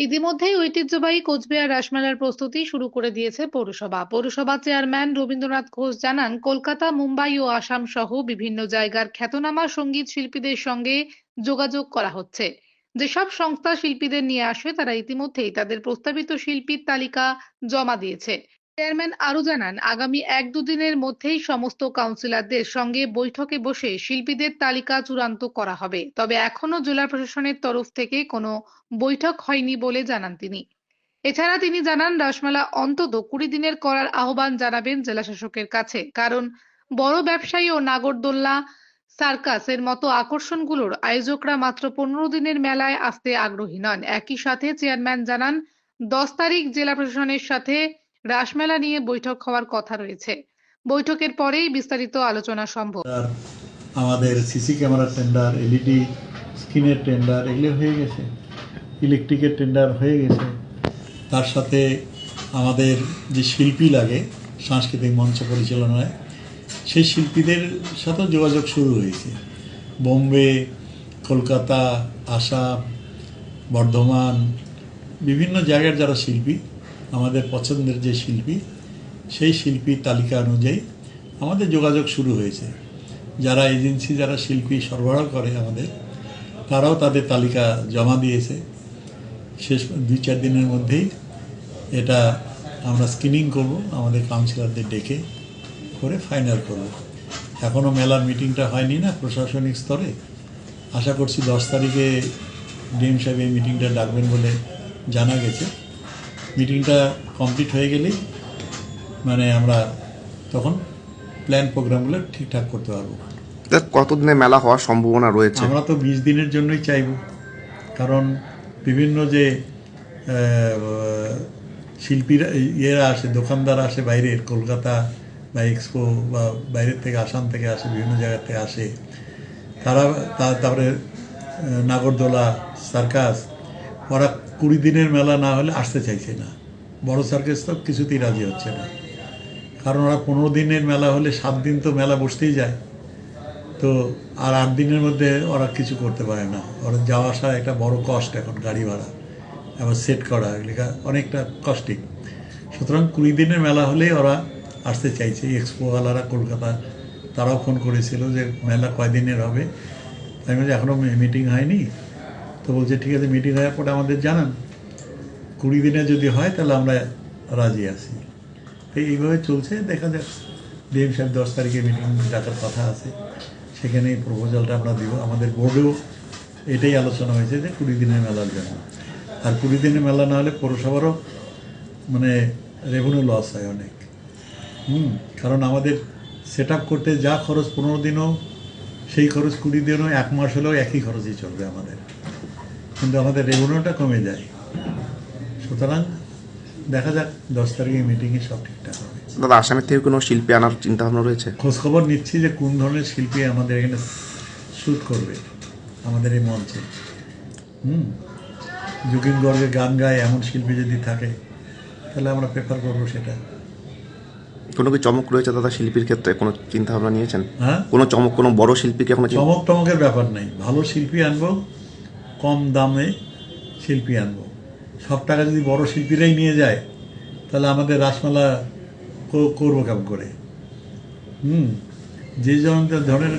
ইতিমধ্যেই ঐতিহ্যবাহী কোচবিহার রাসমেলার প্রস্তুতি শুরু করে দিয়েছে পৌরসভা। পৌরসভা চেয়ারম্যান রবীন্দ্রনাথ ঘোষ জানান, কলকাতা, মুম্বাই ও আসাম সহ বিভিন্ন জায়গার খ্যাতনামা সংগীত শিল্পীদের সঙ্গে যোগাযোগ করা হচ্ছে। যেসব সংস্থা শিল্পীদের নিয়ে আসে, তারা ইতিমধ্যেই তাদের প্রস্তাবিত শিল্পীর তালিকা জমা দিয়েছে। চেয়ারম্যান আরও জানান, আগামী এক দুদিনের মধ্যেই সমস্ত কাউন্সিলরদের সঙ্গে বৈঠকে বসে শিল্পীদের তালিকা চূড়ান্ত করা হবে। তবে এখনও জেলা প্রশাসনের তরফ থেকে কোনো বৈঠক হয়নি বলে জানান তিনি। এছাড়া তিনি জানান রাসমেলা অন্তত কুড়ি দিনের করার আহ্বান জানাবেন জেলা শাসকের কাছে। কারণ বড় ব্যবসায়ী ও নাগরদোল্লা সার্কাসের মতো আকর্ষণগুলোর আয়োজকরা মাত্র পনেরো দিনের মেলায় আসতে আগ্রহী নন। একই সাথে চেয়ারম্যান জানান, দশ তারিখ জেলা প্রশাসনের সাথে রাসমেলা নিয়ে বৈঠক হওয়ার কথা রয়েছে। বৈঠকের পরেই বিস্তারিত আলোচনা সম্ভব। আমাদের সিসি ক্যামেরা টেন্ডার এলইডি স্ক্রিনের টেন্ডার এগুলো হয়ে গেছে। ইলেকট্রিকের টেন্ডার হয়ে গেছে। তার সাথে আমাদের যে শিল্পী লাগে, সাংস্কৃতিক মঞ্চ পরিচালনায়, সেই শিল্পীদের সাথেও যোগাযোগ শুরু হয়েছে। বোম্বে, কলকাতা, আসাম, বর্ধমান, বিভিন্ন জায়গার যারা শিল্পী আমাদের পছন্দের যে শিল্পী, সেই শিল্পীর তালিকা অনুযায়ী আমাদের যোগাযোগ শুরু হয়েছে। যারা এজেন্সি, যারা শিল্পী সরবরাহ করে আমাদের, তারাও তাদের তালিকা জমা দিয়েছে। শেষ দুই চার দিনের মধ্যেই এটা আমরা স্ক্রিনিং করব, আমাদের কাউন্সিলরদের ডেকে করে ফাইনাল করব। এখনও মেলার মিটিংটা হয়নি না প্রশাসনিক স্তরে। আশা করছি দশ তারিখে ডিএম সাহেব এই মিটিংটা ডাকবেন বলে জানা গেছে। মিটিংটা কমপ্লিট হয়ে গেলেই মানে আমরা তখন প্ল্যান প্রোগ্রামগুলো ঠিকঠাক করতে পারব। কতদিনে মেলা হওয়ার সম্ভাবনা রয়েছে? আমরা তো বিশ দিনের জন্যই চাইব। কারণ বিভিন্ন যে শিল্পীরা ইয়েরা আসে দোকানদার আসে বাইরের কলকাতা বা এক্সপো বা বাইরের থেকে আসাম থেকে আসে বিভিন্ন জায়গা থেকে আসে। তারা তারপরে নাগরদোলা সার্কাস ওরা কুড়ি দিনের মেলা না হলে আসতে চাইছে না। বড় সার্কাস তো কিছুতেই রাজি হচ্ছে না। কারণ ওরা পনেরো দিনের মেলা হলে সাত দিন তো মেলা বসতেই যায়। তো আর আট দিনের মধ্যে ওরা কিছু করতে পারে না। ওরা যাওয়া আসা একটা বড় কষ্ট এখন গাড়ি ভাড়া। আবার সেট করা এগুলো অনেকটা কস্টিং সুতরাং কুড়ি দিনের মেলা হলেই ওরা আসতে চাইছে। এক্সপোওয়ালারা কলকাতা, তারাও ফোন করেছিল যে মেলা কয়দিনের হবে। আমি বলছি এখনও মিটিং হয়নি। তো বলছে, ঠিক আছে মিটিং হওয়ার পরে আমাদের জানান। কুড়ি দিনে যদি হয়, তাহলে আমরা রাজি আছি। তো এইভাবে চলছে, দেখা যাক। ডিএম সাহেব দশ তারিখে মিটিং ডাকার কথা আছে। সেখানে প্রপোজালটা আমরা দিব। আমাদের বোর্ডেও এটাই আলোচনা হয়েছে যে কুড়ি দিনের মেলার জন্য। আর কুড়ি দিনের মেলা না হলে পৌরসভারও মানে রেভিনিউ লস হয় অনেক। হুম, কারণ আমাদের সেট করতে যা খরচ পনেরো দিনও, সেই খরচ কুড়ি দিনও, এক মাস হলেও একই খরচই চলবে আমাদের। কিন্তু আমাদের রেভিনিউটা কমে যায়। সুতরাং দেখা যাক দশ তারিখে মিটিংয়ে সব ঠিকঠাক হবে। দাদা আসামের থেকে কোনো শিল্পী আনার চিন্তা ভাবনা রয়েছে? খোঁজখবর নিচ্ছি যে কোন ধরনের শিল্পী আমাদের এখানে শ্যুট করবে আমাদের এই মঞ্চে। হুম? যুগিন গর্গে গান গায় এমন শিল্পী যদি থাকে তাহলে আমরা প্রেফার করব সেটা। কোনো কি চমক রয়েছে দাদা শিল্পীর ক্ষেত্রে? কোনো চিন্তা ভাবনা নিয়েছেন? হ্যাঁ? কোনো চমক কোনো বড় শিল্পীকে এখনও চমক টমকের ব্যাপার নেই। ভালো শিল্পী আনব কম দামে শিল্পী আনব। সব টাকা যদি বড় শিল্পীরাই নিয়ে যায়, তাহলে আমাদের রাসমেলা করব কেমন করে? হুম, যে ধরনের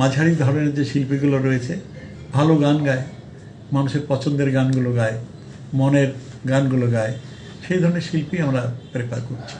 মাঝারি ধরনের যে শিল্পীগুলো রয়েছে, ভালো গান গায়, মানুষের পছন্দের গানগুলো গায়, মনের গানগুলো গায়, সেই ধরনের শিল্পী আমরা প্রেফার করছি।